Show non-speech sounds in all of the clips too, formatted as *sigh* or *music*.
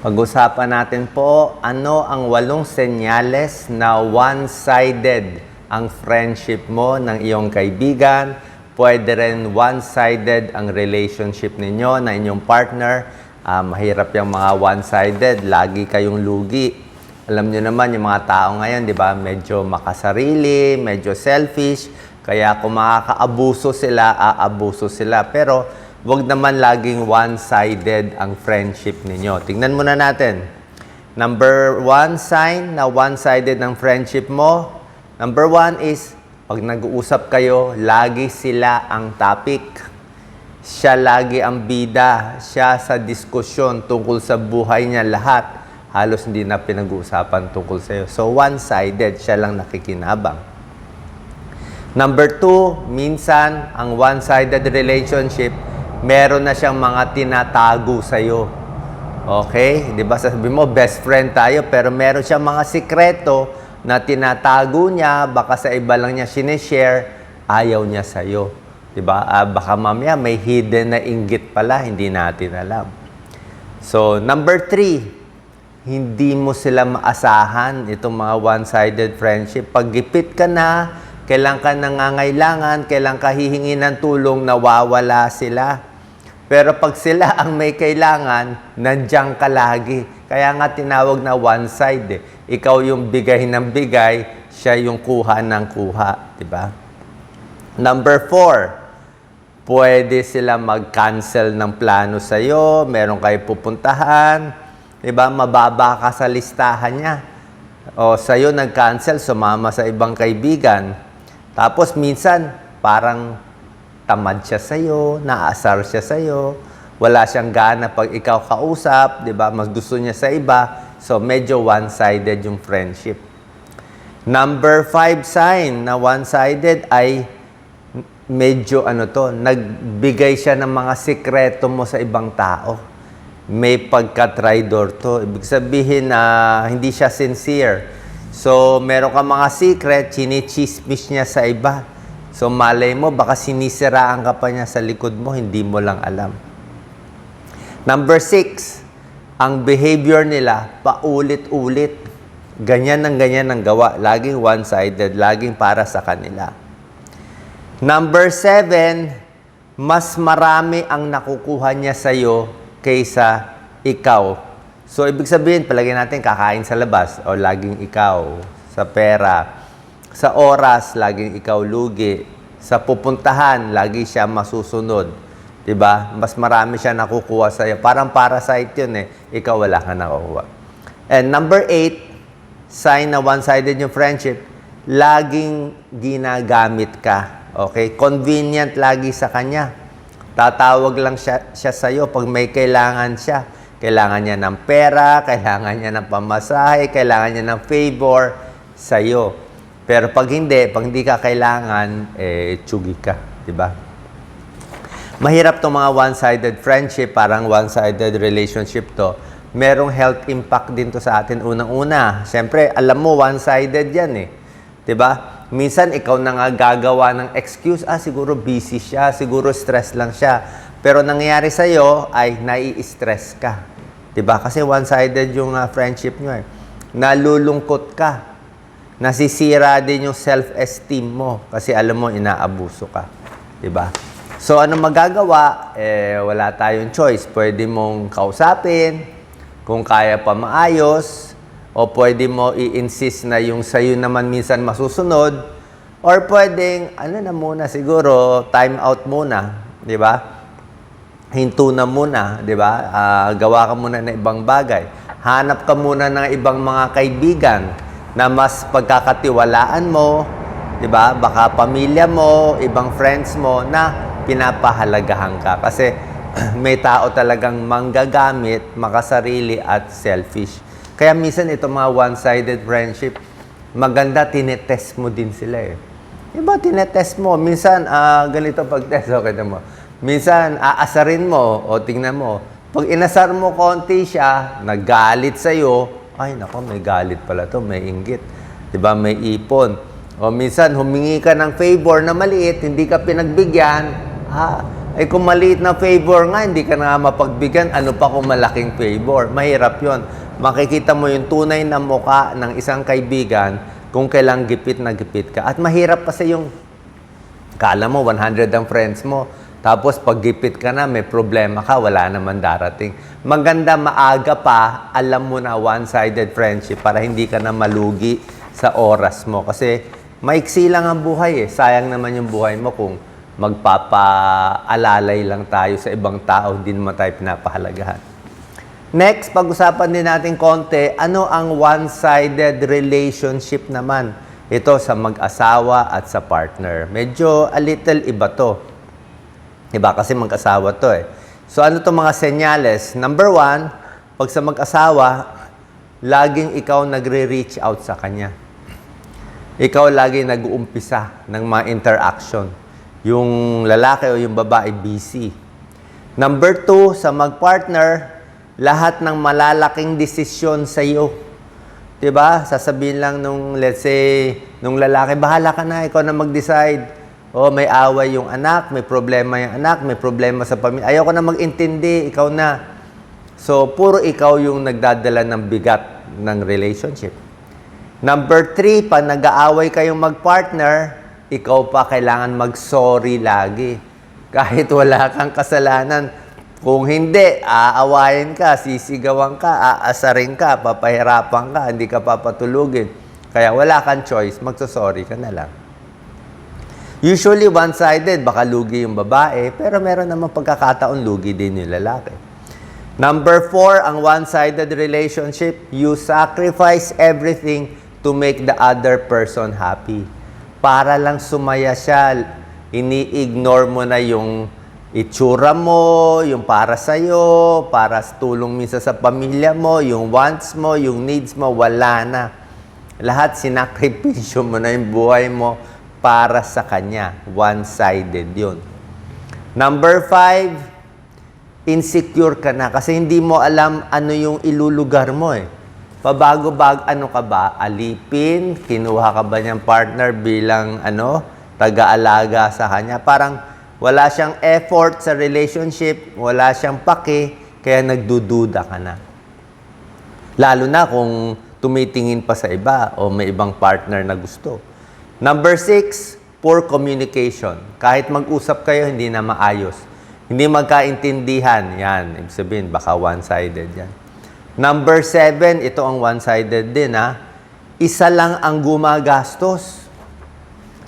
Pag-usapan natin po, ano ang walong senyales na one-sided ang friendship mo ng iyong kaibigan. Pwede rin one-sided ang relationship ninyo na inyong partner. Ah, mahirap yung mga one-sided, lagi kayong lugi. Alam nyo naman, yung mga tao ngayon, di ba, medyo makasarili, medyo selfish. Kaya kung makakaabuso sila, aabuso sila. Pero wag naman laging one-sided ang friendship ninyo. Tingnan muna natin. Number one sign na one-sided ang friendship mo. Number one is, pag nag-uusap kayo, lagi sila ang topic. Siya lagi ang bida. Siya sa diskusyon tungkol sa buhay niya lahat. Halos hindi na pinag-uusapan tungkol sa iyo. So, one-sided. Siya lang nakikinabang. Number two, minsan, ang one-sided relationship, meron na siyang mga tinatago sa'yo. Okay? Di ba sabi mo, best friend tayo, pero meron siyang mga sikreto na tinatago niya, baka sa iba lang niya sinishare, ayaw niya sa'yo. Di ba? Ah, baka mamaya may hidden na inggit pala, hindi natin alam. So, number three, hindi mo sila maasahan, itong mga one-sided friendship. Pag gipit ka na, kailan ka nangangailangan, kailan ka hihingi ng tulong, nawawala sila. Pero pag sila ang may kailangan, nandiyan ka lagi. Kaya nga tinawag na one side eh. Ikaw yung bigay ng bigay, siya yung kuha ng kuha. di ba? Number four, pwede sila mag-cancel ng plano sa'yo, meron kayo pupuntahan, di ba? Mababa ka sa listahan niya. O sa'yo nag-cancel, sumama sa ibang kaibigan. Tapos minsan, parang tamad siya sa'yo, naasar siya sa'yo, wala siyang gana pag ikaw kausap, di ba? Mas gusto niya sa iba. So, medyo one-sided yung friendship. Number five sign na one-sided ay medyo ano to, nagbigay siya ng mga sikreto mo sa ibang tao. May pagka-tridor to. Ibig sabihin na hindi siya sincere. So, meron ka mga secret, chinichismis niya sa iba. So, malay mo, baka sinisiraan ka pa niya sa likod mo, hindi mo lang alam. Number six, ang behavior nila, paulit-ulit. Ganyan ang ganyan ang gawa. Laging one-sided, laging para sa kanila. Number seven, mas marami ang nakukuha niya sa'yo kaysa ikaw. So, ibig sabihin, palagay natin kakain sa labas o laging ikaw sa pera. Sa oras, laging ikaw lugi. Sa pupuntahan, lagi siya masusunod. 'Di ba? Mas marami siya nakukuha sa iyo. Parang parasite 'yun eh. Ikaw wala ka nakukuha. And number eight, sign na one-sided yung friendship, laging ginagamit ka. Okay? Convenient lagi sa kanya. Tatawag lang siya, siya sa iyo pag may kailangan siya. Kailangan niya ng pera, kailangan niya ng pamasahe, kailangan niya ng favor sa iyo. Pero pag hindi, pag hindi ka kailangan, eh, tsugi ka. Di ba? Mahirap tong mga one-sided friendship, parang one-sided relationship to. Merong health impact din to sa atin unang-una. Siyempre, alam mo, one-sided yan eh. 'Di ba? Minsan, ikaw na nga gagawa ng excuse, ah, siguro busy siya, siguro stress lang siya. Pero nangyayari sa'yo ay nai-stress ka. 'Di ba? Kasi one-sided yung ah, friendship nyo eh. Nalulungkot ka. Nasisira din yung self-esteem mo kasi alam mo, inaabuso ka. 'Di ba? So, ano magagawa? Eh, wala tayong choice. Pwede mong kausapin, kung kaya pa maayos, o pwede mo i-insist na yung sa'yo naman minsan masusunod, or pwedeng, ano na muna siguro, time out muna, di ba? Hinto na muna, di ba? Ah, gawa ka muna ng ibang bagay. Hanap ka muna ng ibang mga kaibigan na mas pagkakatiwalaan mo, di ba? Baka pamilya mo, ibang friends mo na pinapahalagahan ka. Kasi *clears throat* may tao talagang manggagamit, makasarili at selfish. Kaya minsan itong mga one-sided friendship, maganda tinetest mo din sila eh. Diba tinetest mo? Minsan, ah, ganito pag-test, *laughs* okay mo. Minsan, aasarin mo, o tingnan mo. Pag inasar mo konti siya, nagalit sa'yo, ay nako, may galit pala to, may inggit. Diba, may ipon. O minsan, humingi ka ng favor na maliit, hindi ka pinagbigyan, ah, Eh kung maliit na favor nga, hindi ka na mapagbigyan, ano pa kung malaking favor? Mahirap yon. Makikita mo yung tunay na muka ng isang kaibigan kung kailang gipit na gipit ka. At mahirap kasi yung, kala mo 100 ang friends mo, tapos pag gipit ka na, may problema ka, wala naman darating. Maganda maaga pa, alam mo na one-sided friendship para hindi ka na malugi sa oras mo. Kasi maiksi lang ang buhay eh. Sayang naman yung buhay mo kung magpapaalalay lang tayo sa ibang tao, hindi naman tayo pinapahalagahan. Next, pag-usapan din natin konti, ano ang one-sided relationship naman? Ito sa mag-asawa at sa partner. Medyo a little iba to. Diba? Kasi mag-asawa to eh. So ano to mga senyales? Number one, pag sa mag-asawa, laging ikaw nagre-reach out sa kanya. Ikaw lagi nag-uumpisa ng mga interaction. Yung lalaki o yung babae busy. Number two, sa mag-partner, lahat ng malalaking desisyon sa iyo. 'Di ba? Sasabihin lang nung let's say nung lalaki, bahala ka na, ikaw na mag-decide. O may away yung anak, may problema yung anak, may problema sa pamilya. Ayoko na mag-intindi, ikaw na. So, puro ikaw yung nagdadala ng bigat ng relationship. Number three, pag nag-aaway kayong mag-partner, ikaw pa kailangan mag-sorry lagi. *laughs* Kahit wala kang kasalanan. Kung hindi, aawayin ka, sisigawan ka, aasarin ka, papahirapan ka, hindi ka papatulugin. Kaya wala kang choice, magsasorry ka na lang. Usually one-sided, baka lugi yung babae, pero meron naman pagkakataon lugi din yung lalaki. Number four, ang one-sided relationship, you sacrifice everything to make the other person happy. Para lang sumaya siya, ini-ignore mo na yung itsura mo, yung para sa'yo, para tulong minsan sa pamilya mo, yung wants mo, yung needs mo, wala na. Lahat sinakripisyo mo na yung buhay mo para sa kanya. One-sided yun. Number five, insecure ka na kasi hindi mo alam ano yung ilulugar mo eh. Pabago-bag, ano ka ba? Alipin? Kinuha ka ba niyang partner bilang ano, taga-alaga sa kanya? Parang wala siyang effort sa relationship, wala siyang pake, kaya nagdududa ka na. Lalo na kung tumitingin pa sa iba o may ibang partner na gusto. Number six, poor communication. Kahit mag-usap kayo, hindi na maayos. Hindi magkaintindihan. Yan, ibig sabihin, baka one-sided yan. Number seven, ito ang one-sided din ha. Isa lang ang gumagastos.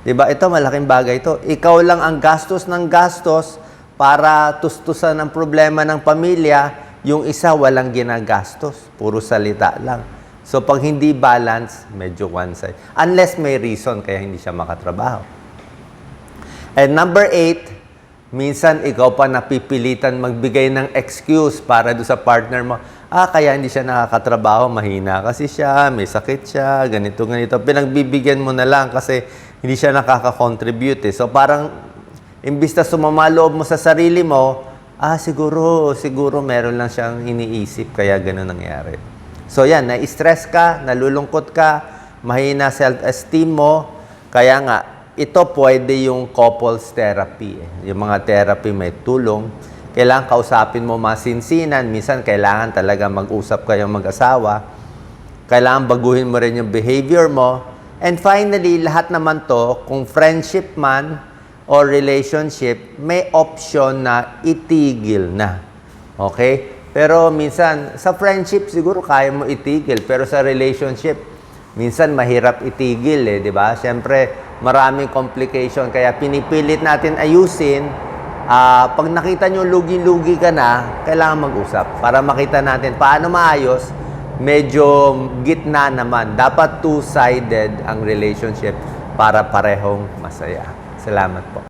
'Di ba? Ito malaking bagay ito. Ikaw lang ang gastos ng gastos para tustusan ang problema ng pamilya, yung isa walang ginagastos, puro salita lang. So pag hindi balance, medyo one side. Unless may reason kaya hindi siya makatrabaho. And number eight, minsan ikaw pa napipilitan magbigay ng excuse para do sa partner mo. Ah, kaya hindi siya nakakatrabaho, mahina kasi siya, may sakit siya, ganito, ganito. Pinagbibigyan mo na lang kasi hindi siya nakaka-contribute. Eh. So parang, imbis na sumama loob mo sa sarili mo, ah, siguro, siguro meron lang siyang iniisip, kaya gano'n nangyari. So yan, na-stress ka, nalulungkot ka, mahina self-esteem mo, kaya nga, ito pwede yung couples therapy. Eh. Yung mga therapy may tulong. Kailangan kausapin mo masinsinan. Minsan kailangan talaga mag-usap kayong mag-asawa. Kailangan baguhin mo rin yung behavior mo. And finally, lahat naman to, kung friendship man or relationship, may option na itigil na. Okay? Pero minsan, sa friendship siguro kaya mo itigil. Pero sa relationship, minsan mahirap itigil eh, di ba? Siyempre, maraming complication. Kaya pinipilit natin ayusin. Ah, pag nakita nyo lugi-lugi ka na, kailangan mag-usap para makita natin paano maayos. Medyo gitna naman. Dapat two-sided ang relationship para parehong masaya. Salamat po.